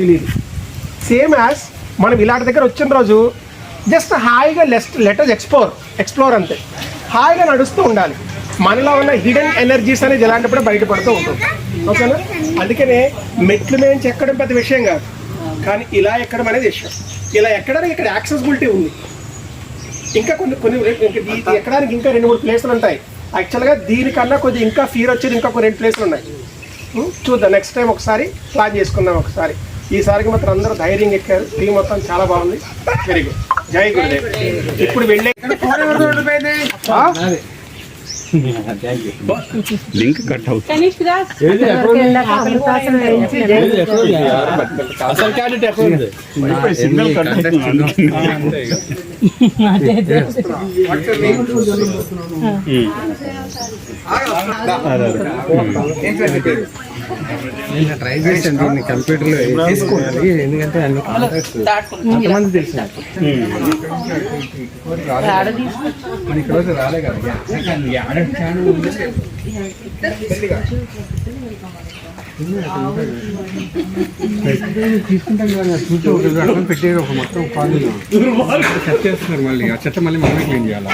తెలియదు same as మనం ఇలాంటి దగ్గర వచ్చిన రోజు జస్ట్ హాయిగా లెస్ట్ లెటర్స్ ఎక్స్ప్లోర్ ఎక్స్ప్లోర్ అంతే. హాయిగా నడుస్తూ ఉండాలి. మనలో ఉన్న హిడెన్ ఎనర్జీస్ అనేది ఇలాంటప్పుడే బయటపడుతూ ఉంటుంది ఓకేనా? అందుకనే మెట్లు మేము ఎక్కడం పెద్ద విషయం కాదు. కానీ ఇలా ఎక్కడం అనేది విషయం. ఇలా ఎక్కడానికి ఇక్కడ యాక్సెసిబిలిటీ ఉంది. ఇంకా కొన్ని కొన్ని ఎక్కడానికి ఇంకా రెండు మూడు ప్లేసులు ఉంటాయి. యాక్చువల్గా దీనికన్నా కొద్దిగా ఇంకా ఫీర్ వచ్చేది ఇంకా కొన్ని రెండు ప్లేసులు ఉన్నాయి. Hmm? చూద్దాం. నెక్స్ట్ టైం ఒకసారి ప్లాన్ చేసుకుందాం ఒకసారి. ఈసారికి మాత్రం అందరూ ధైర్యం ఎక్కారు. టీం మొత్తం చాలా బాగుంది. వెరీ గుడ్ జై గురుదేవ్. ఇప్పుడు వెళ్ళే? లింక్ కట్ అవుతుంది నేను ట్రై చేశాను దీన్ని కంప్యూటర్లో వేసుకోవాలి ఎందుకంటే అన్ని అంతమంది తెలుసు నాకు. మన ఇక్కడ వచ్చి రాలే కదా. తీసుకుంటాం కదా చూస్తే ఒక అర్థం పెట్టేది ఒక మొత్తం కాలనీ చెత్త చేస్తున్నారు మళ్ళీ ఆ చెత్త మళ్ళీ మనమే క్లీన్ చేయాలి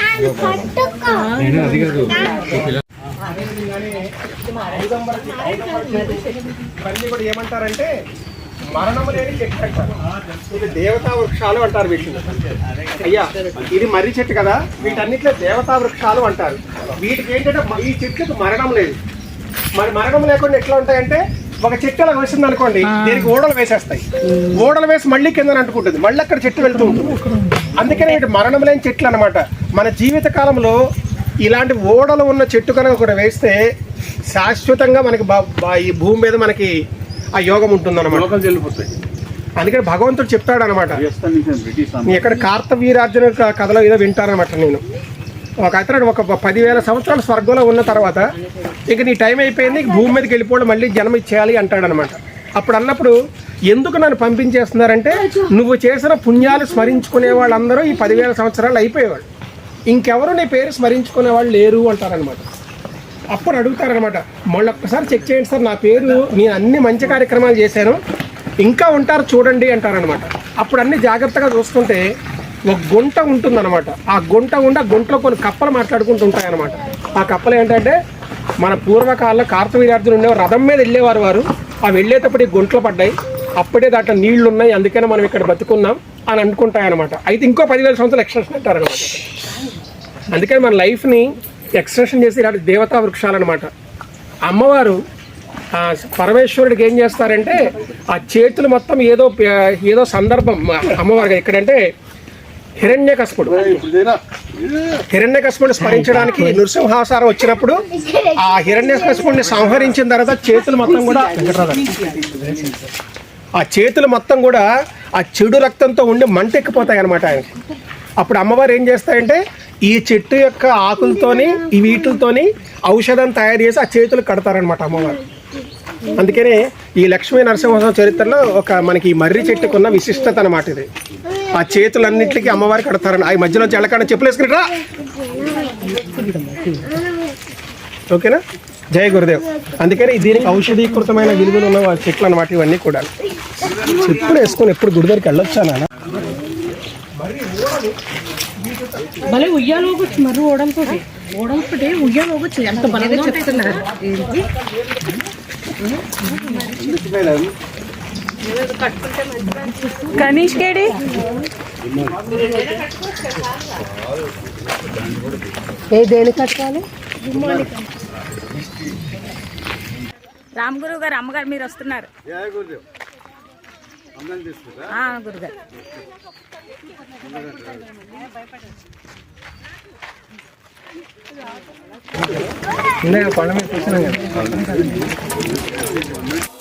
నేను అది కాదు ఈ కూడా ఏమంటారంటే మరణం లేని చెట్టు అంటారు ఇది దేవతా వృక్షాలు అంటారు వీటిని అయ్యా ఇది మర్రి చెట్టు కదా వీటన్నిటిలో దేవతా వృక్షాలు అంటారు. వీటికి ఏంటంటే ఈ చెట్లకు మరణం లేదు. మరి మరణం లేకుండా ఎట్లా ఉంటాయంటే ఒక చెట్టు అలా వేసింది అనుకోండి దీనికి ఓడలు వేసేస్తాయి. ఓడలు వేసి మళ్ళీ కింద అంటుకుంటుంది. మళ్ళీ అక్కడ చెట్టు వెళ్తూ ఉంటుంది. అందుకనే మరణం లేని చెట్లు అన్నమాట. మన జీవిత కాలంలో ఇలాంటి ఓడలు ఉన్న చెట్టు కనుక ఒకటి వేస్తే శాశ్వతంగా మనకి ఈ భూమి మీద మనకి ఆ యోగం ఉంటుందన్నమాట. లోకల్ వెళ్ళిపోతాయి. అందుకని భగవంతుడు చెప్తాడు అనమాట. ఎక్కడ కార్తవీరార్జున కథలో ఏదో వింటానమాట నేను. ఒక అతను ఒక పదివేల సంవత్సరాలు స్వర్గంలో ఉన్న తర్వాత ఇక నీ టైం అయిపోయింది భూమి మీదకి వెళ్ళిపోవడం మళ్ళీ జన్మ ఇచ్చేయాలి అంటాడనమాట. అప్పుడు అన్నప్పుడు ఎందుకు నన్ను పంపించేస్తున్నారంటే నువ్వు చేసిన పుణ్యాలు స్మరించుకునే వాళ్ళందరూ ఈ పదివేల సంవత్సరాలు అయిపోయేవాళ్ళు. ఇంకెవరు నీ పేరు స్మరించుకునే వాళ్ళు లేరు అంటారనమాట. అప్పుడు అడుగుతారనమాట మళ్ళీ ఒక్కసారి చెక్ చేయండి సార్ నా పేరు నేను అన్ని మంచి కార్యక్రమాలు చేశాను ఇంకా ఉంటారు చూడండి అంటారనమాట. అప్పుడు అన్ని జాగ్రత్తగా చూసుకుంటే ఒక గుంట ఉంటుందన్నమాట. ఆ గుంట ఉండి గుంటలో కొన్ని కప్పలు మాట్లాడుకుంటూ ఉంటాయన్నమాట. ఆ కప్పలు ఏంటంటే మన పూర్వకాలంలో కార్తవీర్యార్థులు ఉండేవారు రథం మీద వెళ్ళేవారు వారు. ఆ వెళ్ళేటప్పుడు గుంటలు పడ్డాయి. అప్పుడే దాంట్లో నీళ్ళు ఉన్నాయి అందుకనే మనం ఇక్కడ బతుకున్నాం అని అనుకుంటాయన్నమాట. అయితే ఇంకో పదివేల సంవత్సరాలు ఎక్స్టెన్షన్ అంటారనమాట అందుకని మన లైఫ్ని ఎక్స్టెన్షన్ చేసి ఇలాంటి దేవతా వృక్షాలు అనమాట అమ్మవారు పరమేశ్వరుడికి ఏం చేస్తారంటే ఆ చేతులు మొత్తం ఏదో ఏదో సందర్భం అమ్మవారికి ఎక్కడంటే హిరణ్యకస్పుడు హిరణ్యకస్పుడిని స్మరించడానికి నృసింహాసారం వచ్చినప్పుడు ఆ హిరణ్యకస్పుడిని సంహరించిన తర్వాత చేతులు మొత్తం కూడా ఆ చేతులు మొత్తం కూడా ఆ చెడు రక్తంతో ఉండి మంట ఎక్కిపోతాయి అనమాట ఆయనకి. అప్పుడు అమ్మవారు ఏం చేస్తాయంటే ఈ చెట్టు యొక్క ఆకులతోని ఈ వీటితోని ఔషధం తయారు చేసి ఆ చేతులు కడతారనమాట అమ్మవారు. అందుకనే ఈ లక్ష్మీ నరసింహ చరిత్రలో ఒక మనకి మర్రి చెట్టుకున్న విశిష్టత అనమాట ఇది. ఆ చేతులన్నింటికి అమ్మవారు కడతారని. ఆ మధ్యలో చెల్లకుండా చెప్పులు వేసుకుంటారా ఓకేనా? జయ గురుదేవ్. అందుకని దీనికి ఔషధీకృతమైన విలువలు ఉన్న చెట్లు అనమాట ఇవన్నీ కూడా. చెప్పులు వేసుకొని ఎప్పుడు గుడి దగ్గరికి వెళ్ళొచ్చా నాన్న? భలే ఉయ్యాలు మరి ఓడంతో ఓడంతో ఉయ్యాలు ఊగొచ్చు ఎంత బలంగా చెప్తున్నారు కనీష్ కేడి? ఏ దేని కట్టాలి? రామ్ గురువు గారు అమ్మగారు మీరు వస్తున్నారు. ఆ, గురుగారు. కదా